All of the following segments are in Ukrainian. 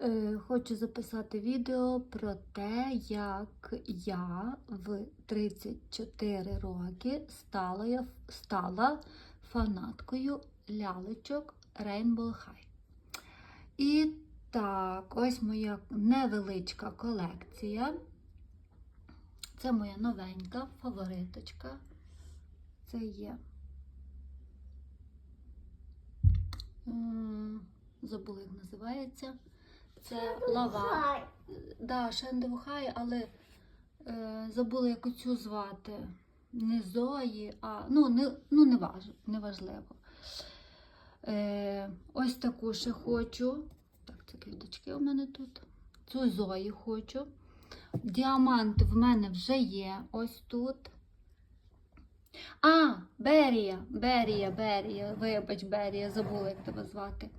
Е, Хочу записати відео про те, як я в 34 роки стала, стала фанаткою лялечок Rainbow High. І так, ось моя невеличка колекція. Це моя новенька фавориточка. Це є. Забула, як називається. Це лава. Да, Шендевхай, але е, забула, як оцю звати. Не Зої, а ну, не, ну, не, важ, не важливо. Е, ось таку ще хочу. Так, це квіточки у мене тут. Цю Зої хочу. Діамант в мене вже є ось тут. А, Берія, Берія, Берія, вибач, Берія, забула, як тебе звати.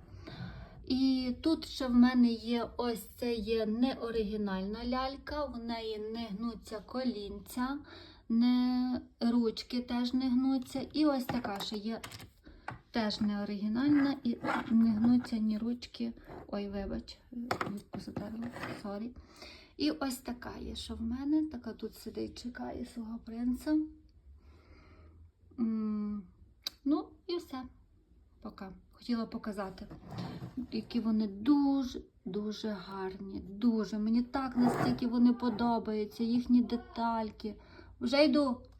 І тут ще в мене є ось це є неоригінальна лялька, в неї не гнуться колінця, не, ручки теж не гнуться. І ось така ще є теж неоригінальна і не гнуться ні ручки. Ой, вибач, юбку затерла, сорі. І ось така є, що в мене, така тут сидить, чекає свого принца. Ну, і все. Пока. Хотіла показати, які вони дуже, дуже гарні. Дуже. Мені так настільки вони подобаються, їхні детальки. Вже йду.